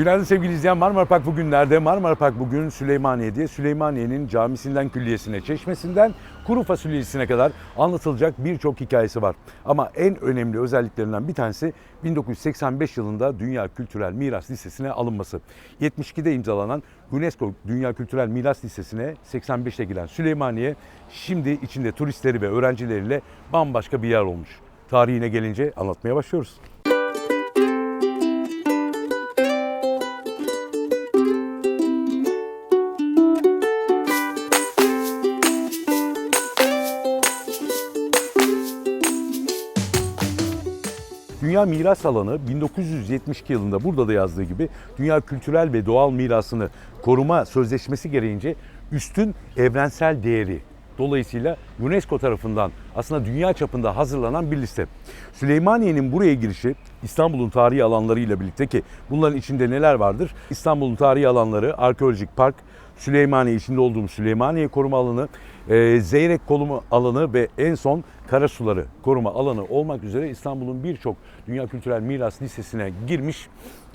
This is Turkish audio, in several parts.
Günaydın sevgili izleyen Marmara Park bugün nerede? Marmara Park bugün Süleymaniye'de. Süleymaniye'nin camisinden külliyesine, çeşmesinden kuru fasulyesine kadar anlatılacak birçok hikayesi var. Ama en önemli özelliklerinden bir tanesi 1985 yılında Dünya Kültürel Miras Listesi'ne alınması. 72'de imzalanan UNESCO Dünya Kültürel Miras Listesi'ne 85'te giren Süleymaniye şimdi içinde turistleri ve öğrencileriyle bambaşka bir yer olmuş. Tarihine gelince anlatmaya başlıyoruz. Dünya Miras Alanı 1972 yılında burada da yazdığı gibi Dünya Kültürel ve Doğal Mirasını Koruma Sözleşmesi gereğince üstün evrensel değeri Dolayısıyla UNESCO tarafından aslında dünya çapında hazırlanan bir liste. Süleymaniye'nin buraya girişi İstanbul'un tarihi alanlarıyla birlikte ki bunların içinde neler vardır? İstanbul'un tarihi alanları, arkeolojik park, Süleymaniye içinde olduğum Süleymaniye koruma alanı, e, Zeyrek koruma alanı ve en son Karasuları koruma alanı olmak üzere İstanbul'un birçok Dünya Kültürel Miras listesine girmiş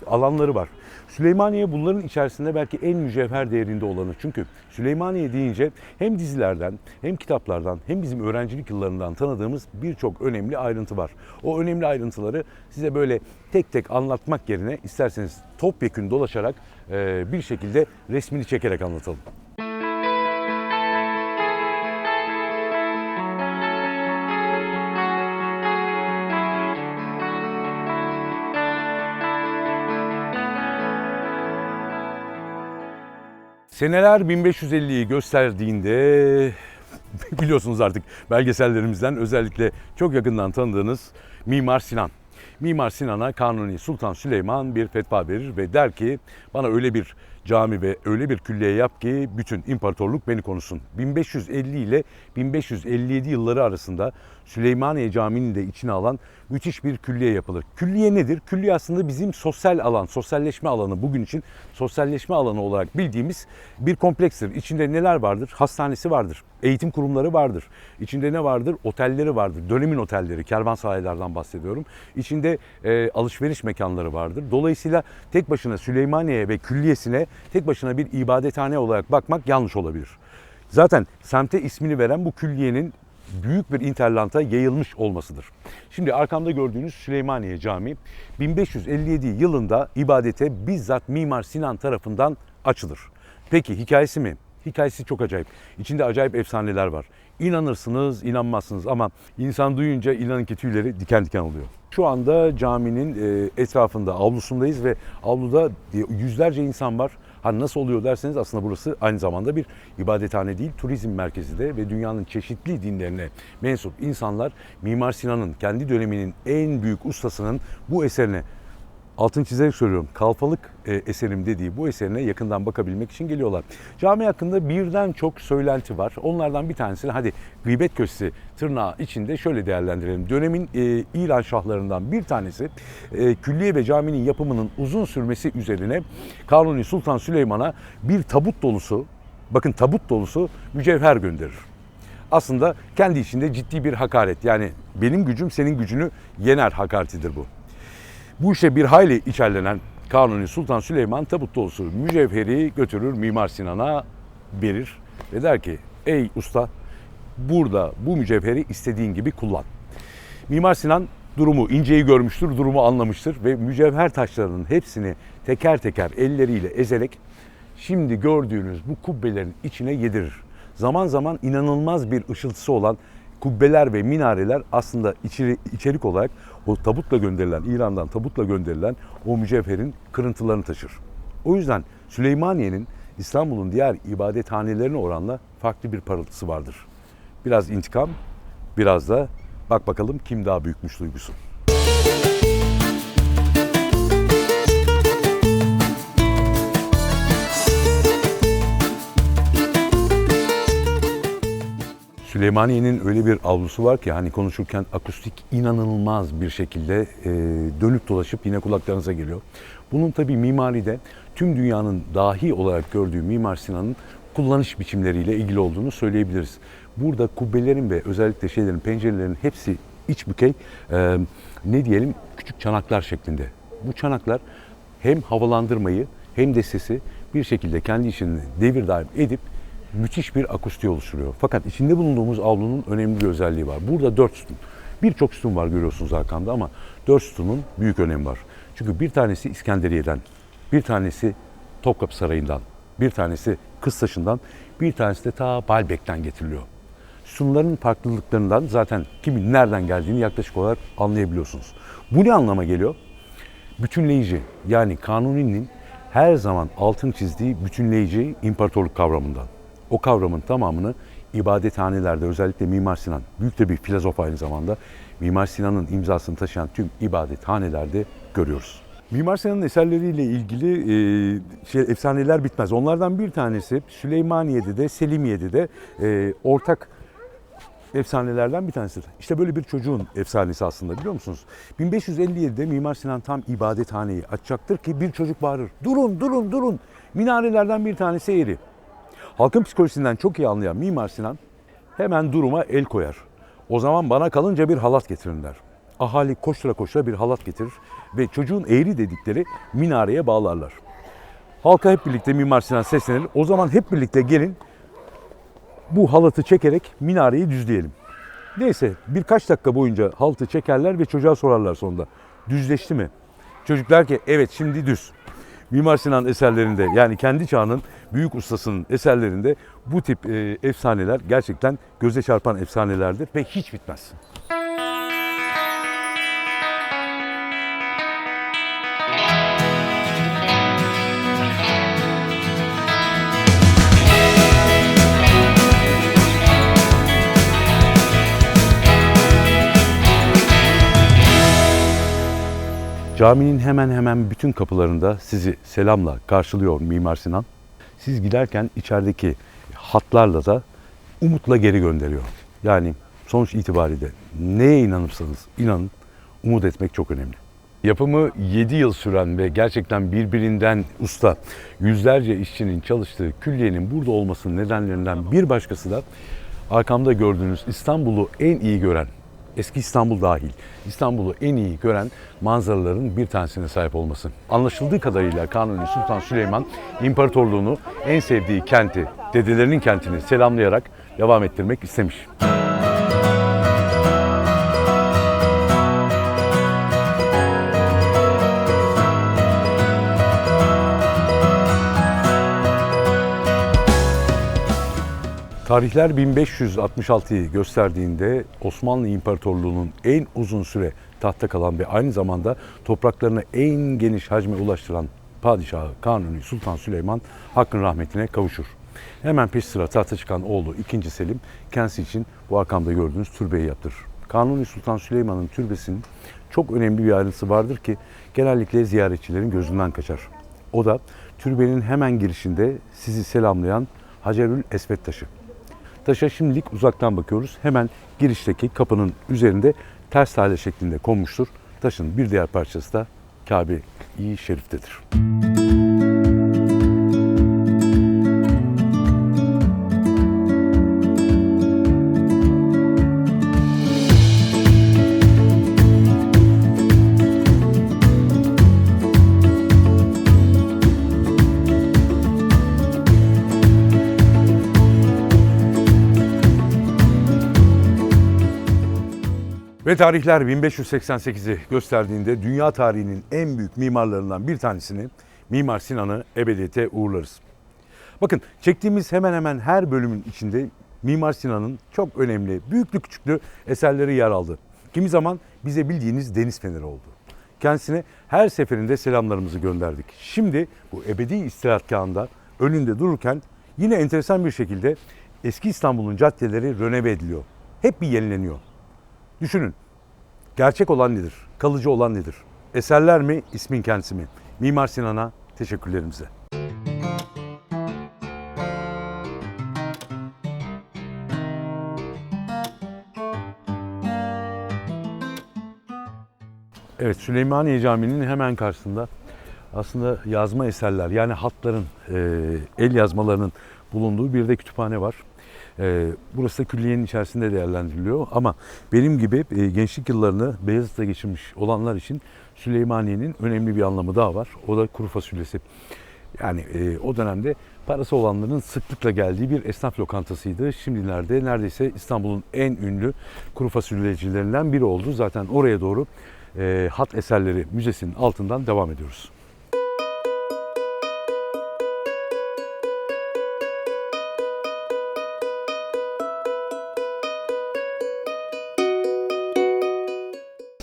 alanları var. Süleymaniye bunların içerisinde belki en mücevher değerinde olanı. Çünkü Süleymaniye deyince hem dizilerden hem kitaplardan hem bizim öğrencilik yıllarından tanıdığımız birçok önemli ayrıntı var. O önemli ayrıntıları size böyle tek tek anlatmak yerine isterseniz topyekün dolaşarak bir şekilde resmini çekerek anlatalım. Seneler 1550'yi gösterdiğinde biliyorsunuz artık belgesellerimizden özellikle çok yakından tanıdığınız Mimar Sinan. Mimar Sinan'a Kanuni Sultan Süleyman bir fetva verir ve der ki bana öyle bir cami ve öyle bir külliye yap ki bütün imparatorluk beni konusun. 1550 ile 1557 yılları arasında Süleymaniye Camii'ni de içine alan müthiş bir külliye yapılır. Külliye nedir? Külliye aslında bizim sosyal alan, sosyalleşme alanı bugün için sosyalleşme alanı olarak bildiğimiz bir komplekstir. İçinde neler vardır? Hastanesi vardır, eğitim kurumları vardır. İçinde ne vardır? Otelleri vardır. Dönemin otelleri, kervansaray bahsediyorum. İçinde e, alışveriş mekanları vardır. Dolayısıyla tek başına Süleymaniye ve külliyesine tek başına bir ibadethane olarak bakmak yanlış olabilir. Zaten semte ismini veren bu külliyenin büyük bir interlanta yayılmış olmasıdır. Şimdi arkamda gördüğünüz Süleymaniye Camii 1557 yılında ibadete bizzat Mimar Sinan tarafından açılır. Peki hikayesi mi? Hikayesi çok acayip. İçinde acayip efsaneler var. İnanırsınız, inanmazsınız ama insan duyunca inanın ki tüyleri diken diken oluyor. Şu anda caminin e, etrafında, avlusundayız ve avluda e, yüzlerce insan var. Hani nasıl oluyor derseniz aslında burası aynı zamanda bir ibadethane değil, turizm merkezi de ve dünyanın çeşitli dinlerine mensup insanlar Mimar Sinan'ın kendi döneminin en büyük ustasının bu eserine altını çizerek söylüyorum. Kalfalık e, eserim dediği bu eserine yakından bakabilmek için geliyorlar. Cami hakkında birden çok söylenti var. Onlardan bir tanesini hadi gıybet köşesi tırnağı içinde şöyle değerlendirelim. Dönemin e, İran şahlarından bir tanesi e, külliye ve caminin yapımının uzun sürmesi üzerine Kanuni Sultan Süleyman'a bir tabut dolusu bakın tabut dolusu mücevher gönderir aslında kendi içinde ciddi bir hakaret. Yani benim gücüm senin gücünü yener hakaretidir bu. Bu işe bir hayli içerlenen Kanuni Sultan Süleyman tabut dolusu mücevheri götürür Mimar Sinan'a verir ve der ki ey usta burada bu mücevheri istediğin gibi kullan. Mimar Sinan durumu inceyi görmüştür, durumu anlamıştır ve mücevher taşlarının hepsini teker teker elleriyle ezerek şimdi gördüğünüz bu kubbelerin içine yedirir. Zaman zaman inanılmaz bir ışıltısı olan kubbeler ve minareler aslında içeri, içerik olarak o tabutla gönderilen, İran'dan tabutla gönderilen o mücevherin kırıntılarını taşır. O yüzden Süleymaniye'nin İstanbul'un diğer ibadethanelerine oranla farklı bir parıltısı vardır. Biraz intikam, biraz da bak bakalım kim daha büyükmüş duygusu. Süleymaniye'nin öyle bir avlusu var ki hani konuşurken akustik inanılmaz bir şekilde e, dönüp dolaşıp yine kulaklarınıza geliyor. Bunun tabii mimaride tüm dünyanın dahi olarak gördüğü Mimar Sinan'ın kullanış biçimleriyle ilgili olduğunu söyleyebiliriz. Burada kubbelerin ve özellikle şeylerin, pencerelerin hepsi iç bükey, e, ne diyelim küçük çanaklar şeklinde. Bu çanaklar hem havalandırmayı hem de sesi bir şekilde kendi içinde devir daim edip müthiş bir akustiği oluşturuyor. Fakat içinde bulunduğumuz avlunun önemli bir özelliği var. Burada dört sütun. Birçok sütun var görüyorsunuz arkamda ama dört sütunun büyük önemi var. Çünkü bir tanesi İskenderiye'den, bir tanesi Topkapı Sarayı'ndan, bir tanesi Kıstaşı'ndan, bir tanesi de ta Baalbek'ten getiriliyor. Sütunların farklılıklarından zaten kimin nereden geldiğini yaklaşık olarak anlayabiliyorsunuz. Bu ne anlama geliyor? Bütünleyici yani Kanuni'nin her zaman altın çizdiği bütünleyici imparatorluk kavramından. O kavramın tamamını ibadethanelerde özellikle Mimar Sinan, büyük de bir filozof aynı zamanda Mimar Sinan'ın imzasını taşıyan tüm ibadethanelerde görüyoruz. Mimar Sinan'ın eserleriyle ilgili e, şey, efsaneler bitmez. Onlardan bir tanesi Süleymaniye'de de Selimiye'de de e, ortak efsanelerden bir tanesidir. İşte böyle bir çocuğun efsanesi aslında biliyor musunuz? 1557'de Mimar Sinan tam ibadethaneyi açacaktır ki bir çocuk bağırır. Durun, durun, durun. Minarelerden bir tanesi eğri. Halkın psikolojisinden çok iyi anlayan Mimar Sinan hemen duruma el koyar. O zaman bana kalınca bir halat getirin der. Ahali koştura koştura bir halat getirir ve çocuğun eğri dedikleri minareye bağlarlar. Halka hep birlikte Mimar Sinan seslenir. O zaman hep birlikte gelin bu halatı çekerek minareyi düzleyelim. Neyse birkaç dakika boyunca halatı çekerler ve çocuğa sorarlar sonunda. Düzleşti mi? Çocuk der ki evet şimdi düz. Mimar Sinan eserlerinde yani kendi çağının büyük ustasının eserlerinde bu tip e, efsaneler gerçekten göze çarpan efsanelerdir ve hiç bitmez. Caminin hemen hemen bütün kapılarında sizi selamla karşılıyor Mimar Sinan. Siz giderken içerideki hatlarla da umutla geri gönderiyor. Yani sonuç itibariyle neye inanırsanız inanın umut etmek çok önemli. Yapımı 7 yıl süren ve gerçekten birbirinden usta yüzlerce işçinin çalıştığı külliyenin burada olmasının nedenlerinden bir başkası da arkamda gördüğünüz İstanbul'u en iyi gören eski İstanbul dahil İstanbul'u en iyi gören manzaraların bir tanesine sahip olması. Anlaşıldığı kadarıyla Kanuni Sultan Süleyman imparatorluğunu en sevdiği kenti, dedelerinin kentini selamlayarak devam ettirmek istemiş. Tarihler 1566'yı gösterdiğinde Osmanlı İmparatorluğu'nun en uzun süre tahta kalan ve aynı zamanda topraklarını en geniş hacme ulaştıran padişahı Kanuni Sultan Süleyman hakkın rahmetine kavuşur. Hemen peş sıra tahta çıkan oğlu 2. Selim kendisi için bu arkamda gördüğünüz türbeyi yaptırır. Kanuni Sultan Süleyman'ın türbesinin çok önemli bir ayrıntısı vardır ki genellikle ziyaretçilerin gözünden kaçar. O da türbenin hemen girişinde sizi selamlayan Hacerül Esved taşı. Taşa şimdilik uzaktan bakıyoruz. Hemen girişteki kapının üzerinde ters tale şeklinde konmuştur. Taşın bir diğer parçası da Kabe-i Şerif'tedir. Ve tarihler 1588'i gösterdiğinde dünya tarihinin en büyük mimarlarından bir tanesini Mimar Sinan'ı ebediyete uğurlarız. Bakın çektiğimiz hemen hemen her bölümün içinde Mimar Sinan'ın çok önemli, büyüklü küçüklü eserleri yer aldı. Kimi zaman bize bildiğiniz deniz feneri oldu. Kendisine her seferinde selamlarımızı gönderdik. Şimdi bu ebedi istirahatgahında önünde dururken yine enteresan bir şekilde eski İstanbul'un caddeleri röneve ediliyor. Hep bir yenileniyor. Düşünün. Gerçek olan nedir? Kalıcı olan nedir? Eserler mi, ismin kendisi mi? Mimar Sinan'a teşekkürlerimize. Evet, Süleymaniye Camii'nin hemen karşısında aslında yazma eserler yani hatların, e, el yazmalarının bulunduğu bir de kütüphane var. E, burası da külliyenin içerisinde değerlendiriliyor ama benim gibi e, gençlik yıllarını Beyazıt'ta geçirmiş olanlar için Süleymaniye'nin önemli bir anlamı daha var. O da kuru fasulyesi. Yani e, o dönemde parası olanların sıklıkla geldiği bir esnaf lokantasıydı. Şimdilerde neredeyse İstanbul'un en ünlü kuru fasulyecilerinden biri oldu. Zaten oraya doğru e, Hat Eserleri Müzesi'nin altından devam ediyoruz.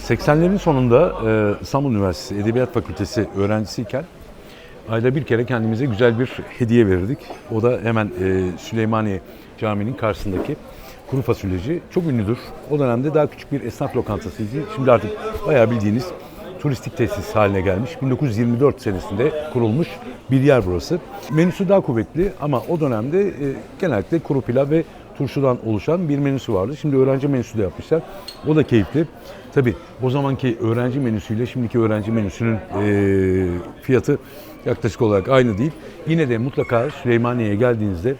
...80'lerin sonunda e, İstanbul Üniversitesi Edebiyat Fakültesi öğrencisiyken... ...ayda bir kere kendimize güzel bir hediye verirdik. O da hemen e, Süleymaniye Camii'nin karşısındaki kuru fasulyeci. Çok ünlüdür. O dönemde daha küçük bir esnaf lokantasıydı. Şimdi artık bayağı bildiğiniz turistik tesis haline gelmiş. 1924 senesinde kurulmuş bir yer burası. Menüsü daha kuvvetli ama o dönemde e, genellikle kuru pilav ve turşudan oluşan bir menüsü vardı. Şimdi öğrenci menüsü de yapmışlar. O da keyifli. Tabii o zamanki öğrenci menüsüyle şimdiki öğrenci menüsünün e, fiyatı yaklaşık olarak aynı değil. Yine de mutlaka Süleymaniye'ye geldiğinizde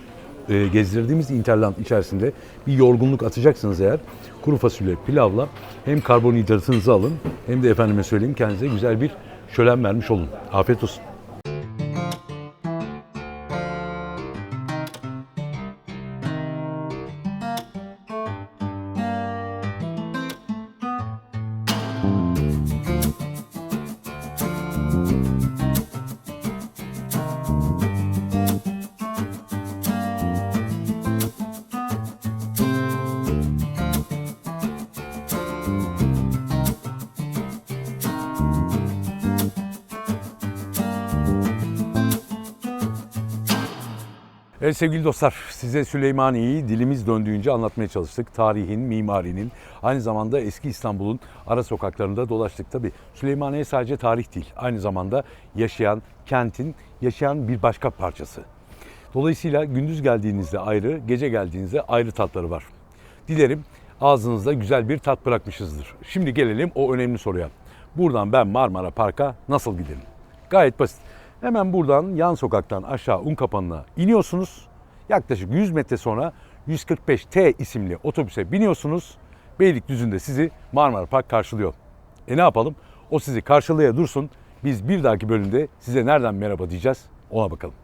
e, gezdirdiğimiz interland içerisinde bir yorgunluk atacaksınız eğer kuru fasulye pilavla hem karbonhidratınızı alın hem de efendime söyleyeyim kendinize güzel bir şölen vermiş olun. Afiyet olsun. Evet sevgili dostlar, size Süleymaniye'yi dilimiz döndüğünce anlatmaya çalıştık. Tarihin, mimarinin, aynı zamanda eski İstanbul'un ara sokaklarında dolaştık. Tabi Süleymaniye sadece tarih değil, aynı zamanda yaşayan, kentin yaşayan bir başka parçası. Dolayısıyla gündüz geldiğinizde ayrı, gece geldiğinizde ayrı tatları var. Dilerim ağzınızda güzel bir tat bırakmışızdır. Şimdi gelelim o önemli soruya. Buradan ben Marmara Park'a nasıl giderim? Gayet basit. Hemen buradan yan sokaktan aşağı Unkapanı'na iniyorsunuz. Yaklaşık 100 metre sonra 145T isimli otobüse biniyorsunuz. Beylikdüzü'nde sizi Marmara Park karşılıyor. E ne yapalım? O sizi karşılaya dursun. Biz bir dahaki bölümde size nereden merhaba diyeceğiz ona bakalım.